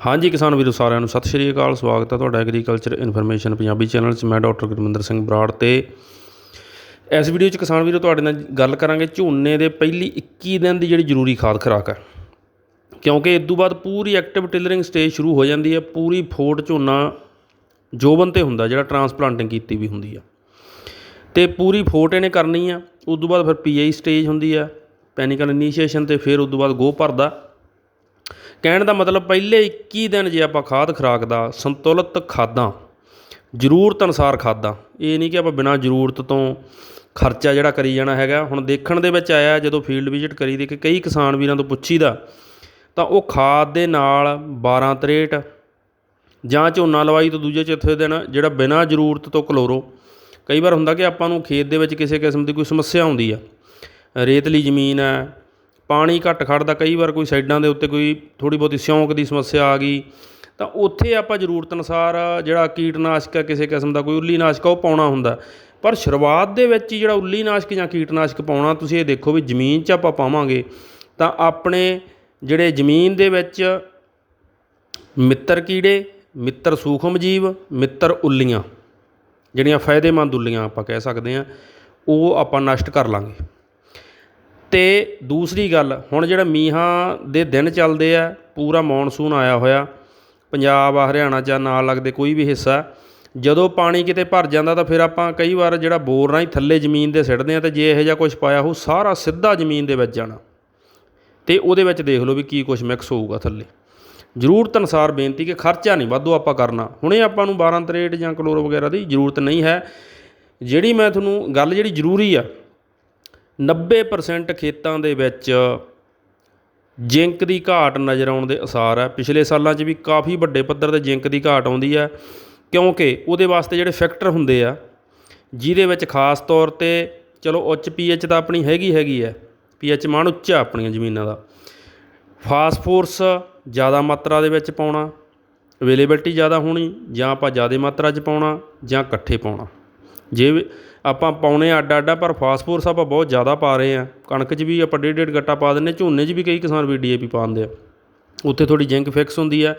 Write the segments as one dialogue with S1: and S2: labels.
S1: ਹਾਂਜੀ ਕਿਸਾਨ ਵੀਰੋ ਸਾਰਿਆਂ ਨੂੰ ਸਤਿ ਸ਼੍ਰੀ ਅਕਾਲ, ਸਵਾਗਤ ਹੈ ਤੁਹਾਡਾ ਐਗਰੀਕਲਚਰ ਇਨਫੋਰਮੇਸ਼ਨ ਪੰਜਾਬੀ ਚੈਨਲ 'ਚ। ਮੈਂ ਡਾਕਟਰ ਗੁਰਮਿੰਦਰ ਸਿੰਘ ਬਰਾੜ ਤੇ ਇਸ ਵੀਡੀਓ 'ਚ ਕਿਸਾਨ ਵੀਰੋ ਤੁਹਾਡੇ ਨਾਲ ਗੱਲ ਕਰਾਂਗੇ ਝੋਨੇ ਦੇ ਪਹਿਲੀ 21 ਦਿਨ ਦੀ ਜਿਹੜੀ ਜ਼ਰੂਰੀ ਖਾਦ ਖੁਰਾਕ ਹੈ ਕਿਉਂਕਿ ਇਸ ਤੋਂ ਬਾਅਦ ਪੂਰੀ ਐਕਟਿਵ ਟਿਲਰਿੰਗ ਸਟੇਜ ਸ਼ੁਰੂ ਹੋ ਜਾਂਦੀ ਹੈ ਪੂਰੀ ਫੋਟ ਝੋਨਾ ਜੋਬਨ ਤੇ ਹੁੰਦਾ, ਜਿਹੜਾ ਟਰਾਂਸਪਲਾਂਟਿੰਗ ਕੀਤੀ ਵੀ ਹੁੰਦੀ ਆ। ਤੇ ਪੂਰੀ ਫੋਟ ਇਹਨੇ ਕਰਨੀ ਆ, ਉਸ ਤੋਂ ਬਾਅਦ ਫਿਰ ਪੀਆਈ ਸਟੇਜ ਹੁੰਦੀ ਆ ਪੈਨਿਕਲ ਇਨੀਸ਼ੀਏਸ਼ਨ ਤੇ ਫਿਰ ਉਸ ਤੋਂ ਬਾਅਦ ਗੋ ਭਰਦਾ। ਕਹਿਣ ਦਾ ਮਤਲਬ ਪਹਿਲੇ 21 ਦਿਨ ਜੇ ਆਪਾਂ ਖਾਦ ਖੁਰਾਕ ਦਾ ਸੰਤੁਲਿਤ ਖਾਦਾਂ, ਜ਼ਰੂਰਤ ਅਨੁਸਾਰ ਖਾਦਾਂ। ਇਹ ਨਹੀਂ ਕਿ ਆਪਾਂ ਬਿਨਾਂ ਜ਼ਰੂਰਤ ਤੋਂ ਖਰਚਾ ਜਿਹੜਾ ਕਰੀ ਜਾਣਾ ਹੈਗਾ। ਹੁਣ ਦੇਖਣ ਦੇ ਵਿੱਚ ਆਇਆ, ਜਦੋਂ ਫੀਲਡ ਵਿਜ਼ਿਟ ਕਰੀ ਦੇ ਕਿ ਕਈ ਕਿਸਾਨ ਵੀਰਾਂ ਤੋਂ ਪੁੱਛੀਦਾ, ਤਾਂ ਉਹ ਖਾਦ ਦੇ ਨਾਲ 12 63 ਜਾਂ ਝੋਨਾ ਲਵਾਈ ਤੋਂ ਦੂਜੇ ਚੌਥੇ ਦਿਨ ਜਿਹੜਾ ਬਿਨਾਂ ਜ਼ਰੂਰਤ ਤੋਂ ਕਲੋਰੋ। ਕਈ ਵਾਰ ਹੁੰਦਾ ਕਿ ਆਪਾਂ ਨੂੰ ਖੇਤ ਦੇ ਵਿੱਚ ਕਿਸੇ ਕਿਸਮ ਦੀ ਕੋਈ ਸਮੱਸਿਆ ਆਉਂਦੀ ਆ। ਰੇਤਲੀ ਜ਼ਮੀਨ ਹੈ ਪਾਣੀ ਘੱਟ ਖੜਦਾ, ਕਈ ਵਾਰ ਕੋਈ ਸਾਈਡਾਂ ਦੇ ਉੱਤੇ ਕੋਈ ਥੋੜ੍ਹੀ ਬਹੁਤੀ ਸਿਉਂਕ ਦੀ ਸਮੱਸਿਆ ਆ ਗਈ, ਤਾਂ ਉੱਥੇ ਆਪਾਂ ਜ਼ਰੂਰਤ ਅਨੁਸਾਰ ਜਿਹੜਾ ਕੀਟਨਾਸ਼ਕ ਹੈ, ਕਿਸੇ ਕਿਸਮ ਦਾ ਕੋਈ ਉੱਲੀ ਨਾਸ਼ਕ ਉਹ ਪਾਉਣਾ ਹੁੰਦਾ। ਪਰ ਸ਼ੁਰੂਆਤ ਦੇ ਵਿੱਚ ਹੀ ਜਿਹੜਾ ਉੱਲੀ ਨਾਸ਼ਕ ਜਾਂ ਕੀਟਨਾਸ਼ਕ ਪਾਉਣਾ, ਤੁਸੀਂ ਇਹ ਦੇਖੋ ਵੀ ਜ਼ਮੀਨ 'ਚ ਆਪਾਂ ਪਾਵਾਂਗੇ, ਤਾਂ ਆਪਣੇ ਜਿਹੜੇ ਜ਼ਮੀਨ ਦੇ ਵਿੱਚ ਮਿੱਤਰ ਕੀੜੇ, ਮਿੱਤਰ ਸੂਖਮ ਜੀਵ, ਮਿੱਤਰ ਉੱਲੀਆਂ, ਜਿਹੜੀਆਂ ਫਾਇਦੇਮੰਦ ਉੱਲੀਆਂ ਆਪਾਂ ਕਹਿ ਸਕਦੇ ਹਾਂ, ਉਹ ਆਪਾਂ ਨਸ਼ਟ ਕਰ ਲਾਂਗੇ। ਅਤੇ ਦੂਸਰੀ ਗੱਲ, ਹੁਣ ਜਿਹੜਾ ਮੀਂਹਾਂ ਦੇ ਦਿਨ ਚੱਲਦੇ ਆ, ਪੂਰਾ ਮੌਨਸੂਨ ਆਇਆ ਹੋਇਆ, ਪੰਜਾਬ ਆ, ਹਰਿਆਣਾ ਜਾਂ ਨਾਲ ਲੱਗਦੇ ਕੋਈ ਵੀ ਹਿੱਸਾ, ਜਦੋਂ ਪਾਣੀ ਕਿਤੇ ਭਰ ਜਾਂਦਾ ਤਾਂ ਫਿਰ ਆਪਾਂ ਕਈ ਵਾਰ ਜਿਹੜਾ ਬੋਰ ਰਾਹੀਂ ਥੱਲੇ ਜ਼ਮੀਨ ਦੇ ਸਿੱਟਦੇ ਆ ਤੇ ਜੇ ਇਹੋ ਜਿਹਾ ਕੁਝ ਪਾਇਆ ਹੋ ਸਾਰਾ ਸਿੱਧਾ ਜ਼ਮੀਨ ਦੇ ਵਿੱਚ ਜਾਣਾ। ਅਤੇ ਉਹਦੇ ਵਿੱਚ ਦੇਖ ਲਓ ਵੀ ਕੀ ਕੁਝ ਮਿਕਸ ਹੋਊਗਾ ਥੱਲੇ। ਜ਼ਰੂਰਤ ਅਨੁਸਾਰ ਬੇਨਤੀ ਕਿ ਖਰਚਾ ਨਹੀਂ, ਵਾਧੂ ਆਪਾਂ ਕਰਨਾ। ਹੁਣੇ ਆਪਾਂ ਨੂੰ 12 ਤਰੇਟ ਜਾਂ ਕਲੋਰ ਵਗੈਰਾ ਦੀ ਜ਼ਰੂਰਤ ਨਹੀਂ ਹੈ। ਜਿਹੜੀ ਮੈਂ ਤੁਹਾਨੂੰ, ਗੱਲ ਜਿਹੜੀ ਜ਼ਰੂਰੀ ਆ 90% ਖੇਤਾਂ ਦੇ ਵਿੱਚ ਜਿੰਕ ਦੀ ਘਾਟ ਨਜ਼ਰ ਆਉਣ ਦੇ ਅਸਾਰ ਹੈ। ਪਿਛਲੇ ਸਾਲਾਂ 'ਚ ਵੀ ਕਾਫੀ ਵੱਡੇ ਪੱਧਰ ਤੇ ਜਿੰਕ ਦੀ ਘਾਟ ਆਉਂਦੀ ਹੈ, ਕਿਉਂਕਿ ਉਹਦੇ ਵਾਸਤੇ ਜਿਹੜੇ ਫੈਕਟਰ ਹੁੰਦੇ ਆ, ਜਿਹਦੇ ਵਿੱਚ ਖਾਸ ਤੌਰ ਤੇ ਚਲੋ ਉੱਚ ਪੀਐਚ ਤਾਂ ਆਪਣੀ ਹੈਗੀ ਹੈਗੀ ਹੈ ਪੀਐਚ ਮਾਨ ਉੱਚਾ ਆਪਣੀਆਂ ਜ਼ਮੀਨਾਂ ਦਾ। ਫਾਸਫੋਰਸ ਜ਼ਿਆਦਾ ਮਾਤਰਾ ਦੇ ਵਿੱਚ ਪਾਉਣਾ ਅਵੇਲੇਬਿਲਟੀ ਜ਼ਿਆਦਾ ਹੋਣੀ ਜਾਂ ਆਪਾਂ ਜ਼ਿਆਦਾ ਮਾਤਰਾ 'ਚ ਪਾਉਣਾ ਜਾਂ ਇਕੱਠੇ ਪਾਉਣਾ। ਜੇ ਵੀ ਆਪਾਂ ਪਾਉਂਦੇ ਅੱਡ ਅੱਡ ਆ ਪਰ ਫਾਸਫੋਰਸ ਆਪਾਂ ਬਹੁਤ ਜ਼ਿਆਦਾ ਪਾ ਰਹੇ ਹਾਂ ਕਣਕ 'ਚ ਵੀ ਆਪਾਂ ਡੇਢ ਡੇਢ ਗੱਟਾ ਪਾ ਦਿੰਨੇ ਝੋਨੇ 'ਚ ਵੀ ਕਈ ਕਿਸਾਨ ਵੀ ਡੀਏਪੀ ਪਾਉਂਦੇ ਆ। ਉੱਥੇ ਥੋੜ੍ਹੀ ਜਿੰਕ ਫਿਕਸ ਹੁੰਦੀ ਆ।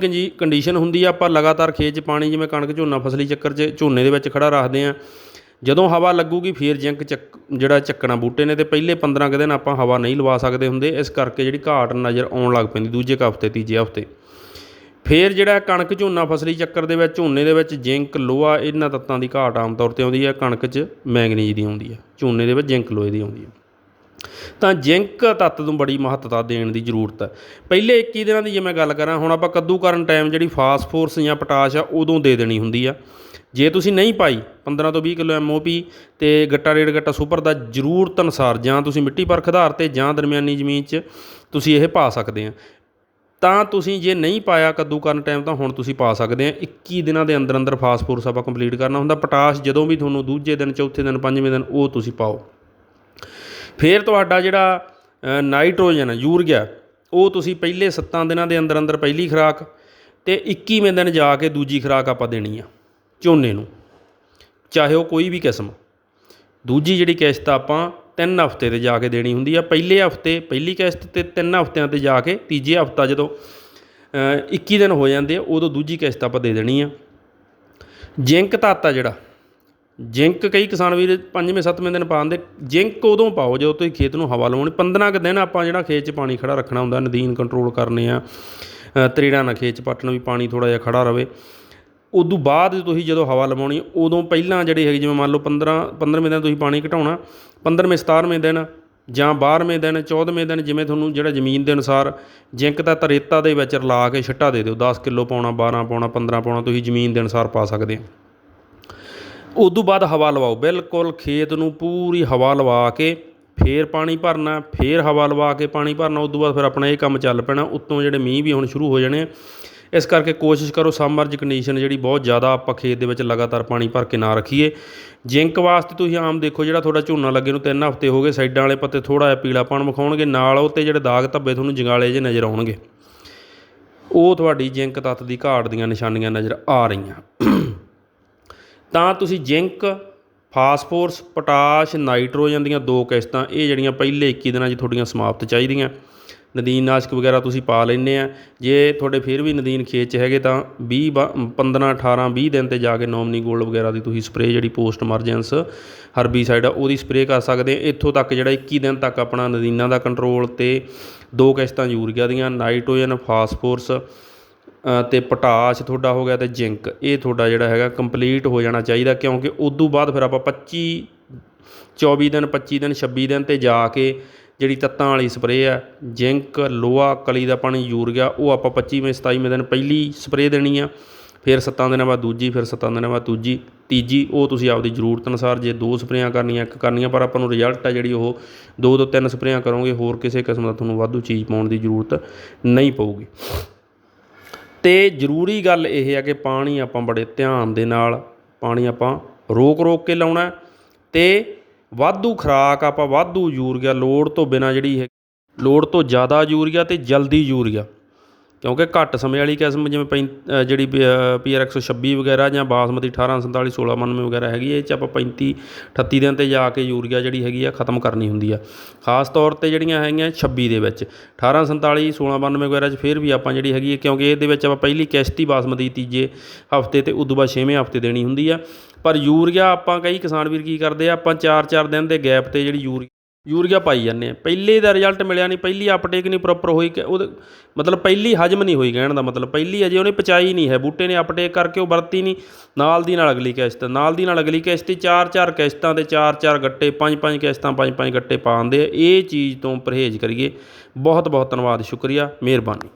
S1: ਕੰਜੀ ਕੰਡੀਸ਼ਨ ਹੁੰਦੀ ਆ, ਆਪਾਂ ਲਗਾਤਾਰ ਖੇਤ 'ਚ ਪਾਣੀ, ਜਿਵੇਂ ਕਣਕ, ਝੋਨਾ, ਫਸਲੀ ਚੱਕਰ 'ਚ ਝੋਨੇ ਦੇ ਵਿੱਚ ਖੜਾ ਰੱਖਦੇ ਆ। ਜਦੋਂ ਹਵਾ ਲੱਗੂਗੀ, ਫਿਰ ਜਿੰਕ ਚੱਕ, ਜਿਹੜਾ ਚੱਕਣਾ ਬੂਟੇ ਨੇ, ਤੇ ਪਹਿਲੇ 15 ਕੁ ਦਿਨ ਆਪਾਂ ਹਵਾ ਨਹੀਂ ਲਵਾ ਸਕਦੇ ਹੁੰਦੇ। ਇਸ ਕਰਕੇ ਜਿਹੜੀ ਘਾਟ ਨਜ਼ਰ ਆਉਣ ਲੱਗ ਪੈਂਦੀ ਦੂਜੇ ਕੁ ਹਫ਼ਤੇ, ਤੀਜੇ ਹਫ਼ਤੇ। ਫਿਰ ਜਿਹੜਾ ਕਣਕ ਝੋਨਾ ਫਸਲੀ ਚੱਕਰ ਦੇ ਵਿੱਚ, ਝੋਨੇ ਦੇ ਵਿੱਚ ਜਿੰਕ, ਲੋਹਾ, ਇਹਨਾਂ ਤੱਤਾਂ ਦੀ ਘਾਟ ਆਮ ਤੌਰ ਤੇ ਆਉਂਦੀ ਹੈ। ਕਣਕ 'ਚ ਮੈਂਗਨੀਜ਼ ਦੀ ਆਉਂਦੀ ਹੈ। ਝੋਨੇ ਦੇ ਵਿੱਚ ਜਿੰਕ, ਲੋਹੇ ਦੀ ਆਉਂਦੀ ਹੈ। ਤਾਂ ਜਿੰਕ ਤੱਤ ਨੂੰ ਬੜੀ ਮਹੱਤਤਾ ਦੇਣ ਦੀ ਜ਼ਰੂਰਤ ਹੈ। ਪਹਿਲੇ 21 ਦਿਨਾਂ ਦੀ ਜੇ ਮੈਂ ਗੱਲ ਕਰਾਂ, ਹੁਣ ਆਪਾਂ ਕੱਦੂ ਕਰਨ ਟਾਈਮ ਜਿਹੜੀ ਫਾਸਫੋਰਸ ਜਾਂ ਪੋਟਾਸ਼ ਆ, ਉਦੋਂ ਦੇ ਦੇਣੀ ਹੁੰਦੀ ਆ। ਜੇ ਤੁਸੀਂ ਨਹੀਂ ਪਾਈ 15 ਤੋਂ 20 ਕਿਲੋ ਐਮਓਪੀ ਤੇ ਗੱਟਾ ਡੇਢ ਗੱਟਾ ਸੁਪਰ ਦਾ ਜ਼ਰੂਰਤ ਅਨੁਸਾਰ ਜਾਂ ਤੁਸੀਂ ਮਿੱਟੀ ਪਰਖ ਆਧਾਰ ਤੇ ਜਾਂ ਦਰਮਿਆਨੀ ਜ਼ਮੀਨ 'ਚ ਤੁਸੀਂ ਇਹ ਪਾ ਸਕਦੇ ਆ। ਤਾਂ ਤੁਸੀਂ ਜੇ ਨਹੀਂ ਪਾਇਆ ਕੱਦੂ ਕਰਨ ਟਾਈਮ ਤਾਂ ਹੁਣ ਤੁਸੀਂ ਪਾ ਸਕਦੇ ਆ। 21 ਦਿਨਾਂ ਦੇ ਅੰਦਰ ਅੰਦਰ ਫਾਸਫੋਰਸ ਆਪਾਂ ਕੰਪਲੀਟ ਕਰਨਾ ਹੁੰਦਾ। ਪੋਟਾਸ਼ ਜਦੋਂ ਵੀ ਤੁਹਾਨੂੰ ਦੂਜੇ ਦਿਨ, ਚੌਥੇ ਦਿਨ, ਪੰਜਵੇਂ ਦਿਨ ਉਹ ਤੁਸੀਂ ਪਾਓ। ਫਿਰ ਤੁਹਾਡਾ ਜਿਹੜਾ ਨਾਈਟ੍ਰੋਜਨ ਯੂਰੀਆ ਉਹ ਤੁਸੀਂ ਪਹਿਲੇ 7 ਦਿਨਾਂ ਦੇ ਅੰਦਰ ਅੰਦਰ ਪਹਿਲੀ ਖੁਰਾਕ ਤੇ 21ਵੇਂ ਦਿਨ ਜਾ ਕੇ ਦੂਜੀ ਖੁਰਾਕ ਆਪਾਂ ਦੇਣੀ ਆ, ਝੋਨੇ ਨੂੰ। ਚਾਹੇ ਉਹ ਕੋਈ ਵੀ ਕਿਸਮ। ਦੂਜੀ ਜਿਹੜੀ ਕਿਸ਼ਤ ਆਪਾਂ ਤਿੰਨ ਹਫ਼ਤੇ ਤੇ ਜਾ ਕੇ ਦੇਣੀ ਹੁੰਦੀ ਆ। ਪਹਿਲੇ ਹਫ਼ਤੇ ਪਹਿਲੀ ਕਿਸ਼ਤ ਤੇ ਤਿੰਨ ਹਫ਼ਤਿਆਂ ਤੇ ਜਾ ਕੇ ਤੀਜੇ ਹਫ਼ਤਾ ਜਦੋਂ ਇੱਕੀ ਦਿਨ ਹੋ ਜਾਂਦੇ ਆ ਉਦੋਂ ਦੂਜੀ ਕਿਸ਼ਤ ਆਪਾਂ ਦੇ ਦੇਣੀ ਆ। ਜਿੰਕ ਧਾਤ ਆ ਜਿਹੜਾ ਜਿੰਕ ਕਈ ਕਿਸਾਨ ਵੀਰ ਪੰਜਵੇਂ ਸੱਤਵੇਂ ਦਿਨ ਪਾਉਂਦੇ ਜਿੰਕ ਉਦੋਂ ਪਾਓ ਜਦੋਂ ਤੁਸੀਂ ਖੇਤ ਨੂੰ ਹਵਾ ਲਵਾਉਣੀ 15 ਕੁ ਦਿਨ ਆਪਾਂ ਜਿਹੜਾ ਖੇਤ 'ਚ ਪਾਣੀ ਖੜਾ ਰੱਖਣਾ ਹੁੰਦਾ ਨਦੀਨ ਕੰਟਰੋਲ ਕਰਨੇ ਆ। ਅ, ਤਰੀੜਾ ਨਾ ਖੇਤ 'ਚ ਪੱਟਣ ਵੀ ਪਾਣੀ ਥੋੜਾ ਜਿਹਾ ਖੜਾ ਰਵੇ। ਉਦੋਂ ਬਾਅਦ ਤੁਸੀਂ ਜਦੋਂ ਹਵਾ ਲਵਾਉਣੀ, ਉਦੋਂ ਪਹਿਲਾਂ ਜਿਹੜੇ ਹੈਗੇ, ਜਿਵੇਂ ਮੰਨ ਲਓ 15 15ਵੇਂ ਦਿਨ ਤੁਸੀਂ ਪਾਣੀ ਘਟਾਉਣਾ 15ਵੇਂ 17ਵੇਂ ਦਿਨ ਜਾਂ 12ਵੇਂ ਦਿਨ 14ਵੇਂ ਦਿਨ, ਜਿਵੇਂ ਤੁਹਾਨੂੰ ਜਿਹੜਾ ਜ਼ਮੀਨ ਦੇ ਅਨੁਸਾਰ ਜਿੰਕ ਦਾ ਤਰੇਤਾ ਦੇ ਵਿੱਚ ਰਲਾ ਕੇ ਛਿੱਟਾ ਦੇ ਦਿਓ 10 ਕਿਲੋ ਪਾਉਣਾ 12 ਪਾਉਣਾ 15 ਪਾਉਣਾ, ਤੁਸੀਂ ਜ਼ਮੀਨ ਦੇ ਅਨੁਸਾਰ ਪਾ ਸਕਦੇ ਹੋ। ਉਦੋਂ ਬਾਅਦ ਹਵਾ ਲਵਾਓ, ਬਿਲਕੁਲ ਖੇਤ ਨੂੰ ਪੂਰੀ ਹਵਾ ਲਵਾ ਕੇ ਫੇਰ ਪਾਣੀ ਭਰਨਾ, ਫੇਰ ਹਵਾ ਲਵਾ ਕੇ ਪਾਣੀ ਭਰਨਾ, ਉਦੋਂ ਬਾਅਦ ਫਿਰ ਆਪਣਾ ਇਹ ਕੰਮ ਚੱਲ ਪੈਣਾ, ਉੱਤੋਂ ਜਿਹੜੇ ਮੀਂਹ ਵੀ ਹੁਣ ਸ਼ੁਰੂ ਹੋ ਜਾਣੇ ਇਸ ਕਰਕੇ ਕੋਸ਼ਿਸ਼ ਕਰੋ ਸਮਰਜ ਕੰਡੀਸ਼ਨ ਜਿਹੜੀ ਬਹੁਤ ਜ਼ਿਆਦਾ ਆਪਾਂ ਖੇਤ ਦੇ ਵਿੱਚ ਲਗਾਤਾਰ ਪਾਣੀ ਭਰ ਕੇ ਨਾ ਰੱਖੀਏ। ਜਿੰਕ ਵਾਸਤੇ ਤੁਸੀਂ ਆਮ ਦੇਖੋ, ਜਿਹੜਾ ਤੁਹਾਡਾ ਝੋਨਾ ਲੱਗੇ ਨੂੰ ਤਿੰਨ ਹਫ਼ਤੇ ਹੋ ਗਏ, ਸਾਈਡਾਂ ਵਾਲੇ ਪੱਤੇ ਥੋੜਾ ਜਿਹਾ ਪੀਲਾਪਣ ਵਿਖਾਉਣਗੇ, ਨਾਲ ਉਹ 'ਤੇ ਜਿਹੜੇ ਦਾਗ ਧੱਬੇ ਤੁਹਾਨੂੰ ਜੰਗਾਲੇ ਜੇ ਨਜ਼ਰ ਆਉਣਗੇ। ਉਹ ਤੁਹਾਡੀ ਜਿੰਕ ਤੱਤ ਦੀ ਘਾਟ ਦੀਆਂ ਨਿਸ਼ਾਨੀਆਂ ਨਜ਼ਰ ਆ ਰਹੀਆਂ। ਤਾਂ ਤੁਸੀਂ ਜਿੰਕ, ਫਾਸਫੋਰਸ, ਪੋਟਾਸ਼, ਨਾਈਟ੍ਰੋਜਨ ਦੀਆਂ ਦੋ ਕਿਸ਼ਤਾਂ, ਇਹ ਜਿਹੜੀਆਂ ਪਹਿਲੇ 21 ਦਿਨਾਂ 'ਚ ਤੁਹਾਡੀਆਂ ਸਮਾਪਤ ਚਾਹੀਦੀਆਂ। ਨਦੀਨ ਨਾਸ਼ਕ ਵਗੈਰਾ ਤੁਸੀਂ ਪਾ ਲੈਂਦੇ ਆ। ਜੇ ਤੁਹਾਡੇ ਫਿਰ ਵੀ ਨਦੀਨ ਖੇਤ 'ਚ ਹੈਗੇ ਤਾਂ ਵੀਹ ਬ- 15 18 20 ਦਿਨ ਤੇ ਜਾ ਕੇ ਨੋਮਨੀ ਗੋਲਡ ਵਗੈਰਾ ਦੀ ਤੁਸੀਂ ਸਪਰੇਅ ਜਿਹੜੀ ਪੋਸਟ ਇਮਰਜੈਂਸ ਹਰਬੀਸਾਈਡ ਆ ਉਹਦੀ ਸਪਰੇਅ ਕਰ ਸਕਦੇ ਆ। ਇੱਥੋਂ ਤੱਕ ਜਿਹੜਾ 21 ਦਿਨ ਤੱਕ ਆਪਣਾ ਨਦੀਨਾਂ ਦਾ ਕੰਟਰੋਲ ਤੇ ਦੋ ਕਿਸ਼ਤਾਂ ਯੂਰੀਆ ਦੀਆਂ ਨਾਈਟ੍ਰੋਜਨ ਫਾਸਫੋਰਸ ਅ, ਤੇ ਪੋਟਾਸ਼ ਤੁਹਾਡਾ ਹੋ ਗਿਆ ਤੇ ਜ਼ਿੰਕ। ਇਹ ਤੁਹਾਡਾ ਜਿਹੜਾ ਹੈਗਾ ਕੰਪਲੀਟ ਹੋ ਜਾਣਾ ਚਾਹੀਦਾ ਕਿਉਂਕਿ ਉਦੋਂ ਬਾਅਦ ਫਿਰ ਆਪਾਂ 25 24 ਦਿਨ 25 ਦਿਨ 26 ਦਿਨ ਤੇ ਜਾ ਕੇ ਜਿਹੜੀ ਤੱਤਾਂ ਵਾਲੀ ਸਪਰੇਅ ਆ, ਜ਼ਿੰਕ, ਲੋਹਾ, ਕਲੀ ਦਾ ਪਾਣੀ ਯੂਰੀਆ ਉਹ ਆਪਾਂ 25ਵੇਂ 27ਵੇਂ ਦਿਨ ਪਹਿਲੀ ਸਪਰੇਅ ਦੇਣੀ ਆ, ਫਿਰ 7 ਦਿਨਾਂ ਬਾਅਦ ਦੂਜੀ, ਫਿਰ 7 ਦਿਨਾਂ ਬਾਅਦ ਦੂਜੀ ਤੀਜੀ, ਉਹ ਤੁਸੀਂ ਆਪਦੀ ਜ਼ਰੂਰਤ ਅਨੁਸਾਰ ਜੇ ਦੋ ਸਪਰੇਆਂ ਕਰਨੀਆਂ, ਇੱਕ ਕਰਨੀਆਂ, ਪਰ ਆਪਾਂ ਨੂੰ ਰਿਜ਼ਲਟ ਆ ਜਿਹੜੀ ਉਹ ਦੋ ਤੋਂ ਤਿੰਨ ਸਪਰੇਆਂ ਕਰੋਗੇ, ਹੋਰ ਕਿਸੇ ਕਿਸਮ ਦਾ ਤੁਹਾਨੂੰ ਵਾਧੂ ਚੀਜ਼ ਪਾਉਣ ਦੀ ਜ਼ਰੂਰਤ ਨਹੀਂ ਪਊਗੀ। ਤੇ ਜ਼ਰੂਰੀ ਗੱਲ ਇਹ ਹੈ ਕਿ ਪਾਣੀ ਆਪਾਂ ਬੜੇ ਧਿਆਨ ਦੇ ਨਾਲ, ਪਾਣੀ ਆਪਾਂ ਰੋਕ ਰੋਕ ਕੇ ਲਾਉਣਾ ਹੈ ਤੇ ਵਾਧੂ ਖੁਰਾਕ ਆਪਾਂ ਵਾਧੂ ਯੂਰੀਆ ਲੋੜ ਤੋਂ ਬਿਨਾ ਜਿਹੜੀ ਹੈ ਲੋੜ ਤੋਂ ਜ਼ਿਆਦਾ ਯੂਰੀਆ ਤੇ ਜਲਦੀ ਯੂਰੀਆ। ਕਿਉਂਕਿ ਘੱਟ ਸਮੇਂ ਵਾਲੀ ਕਿਸਮ ਜਿਵੇਂ ਪੈਂ ਅ, ਜਿਹੜੀ ਪੀਆਰ 126 ਵਗੈਰਾ ਜਾਂ ਬਾਸਮਤੀ 1847 1692 ਵਗੈਰਾ ਹੈਗੀ ਇਹ 'ਚ ਆਪਾਂ 35 38 ਦਿਨ ਤੇ ਜਾ ਕੇ ਯੂਰੀਆ ਜਿਹੜੀ ਹੈਗੀ ਆ ਖਤਮ ਕਰਨੀ ਹੁੰਦੀ ਆ। ਖਾਸ ਤੌਰ ਤੇ ਜਿਹੜੀਆਂ ਹੈਗੀਆਂ 26 ਦੇ ਵਿੱਚ। 1847 1692 ਵਗੈਰਾ 'ਚ ਫਿਰ ਵੀ ਆਪਾਂ ਜਿਹੜੀ ਹੈਗੀ ਹੈ ਕਿਉਂਕਿ ਇਹਦੇ ਵਿੱਚ ਆਪਾਂ ਪਹਿਲੀ ਕਿਸ਼ਤੀ ਬਾਸਮਤੀ ਤੀਜੇ ਹਫ਼ਤੇ ਤੇ ਉਦੋਂ ਬਾਅਦ ਛੇਵੇਂ ਹਫ਼ਤੇ ਦੇਣੀ ਹੁੰਦੀ ਆ। ਪਰ ਯੂਰੀਆ ਆਪਾਂ ਕਈ ਕਿਸਾਨ ਵੀਰ ਕੀ ਕਰਦੇ ਆ, ਆਪਾਂ 4-4 ਦਿਨ ਦੇ ਗੈਪ ਤੇ ਜਿਹੜੀ ਯੂਰੀ ਯੂਰੀਆ ਪਾਈ ਜਾਂਦੇ ਆ। ਪਹਿਲੇ ਦਾ ਰਿਜ਼ਲਟ ਮਿਲਿਆ ਨਹੀਂ ਪਹਿਲੀ ਅਪਟੇਕ ਨਹੀਂ ਪ੍ਰੋਪਰ ਹੋਈ ਕਿ ਉਹਦੇ ਮਤਲਬ ਪਹਿਲੀ ਹਜਮ ਨਹੀਂ ਹੋਈ ਕਹਿਣ ਦਾ ਮਤਲਬ। ਪਹਿਲੀ ਅਜੇ ਉਹਨੇ ਪਚਾਈ ਨਹੀਂ ਹੈ, ਬੂਟੇ ਨੇ ਅਪਟੇਕ ਕਰਕੇ ਉਹ ਵਰਤੀ ਨਹੀਂ ਨਾਲ ਦੀ ਨਾਲ ਅਗਲੀ ਕਿਸ਼ਤ, ਨਾਲ ਦੀ ਨਾਲ ਅਗਲੀ ਕਿਸ਼ਤ ਤੇ ਚਾਰ ਚਾਰ ਕਿਸ਼ਤਾਂ ਤੇ ਚਾਰ ਚਾਰ ਗੱਟੇ, ਪੰਜ ਪੰਜ ਕਿਸ਼ਤਾਂ, ਪੰਜ ਪੰਜ ਗੱਟੇ ਪਾਉਂਦੇ ਆ। ਇਹ ਚੀਜ਼ ਤੋਂ ਪਰਹੇਜ਼ ਕਰੀਏ। ਬਹੁਤ ਬਹੁਤ ਧੰਨਵਾਦ, ਸ਼ੁਕਰੀਆ, ਮਿਹਰਬਾਨੀ।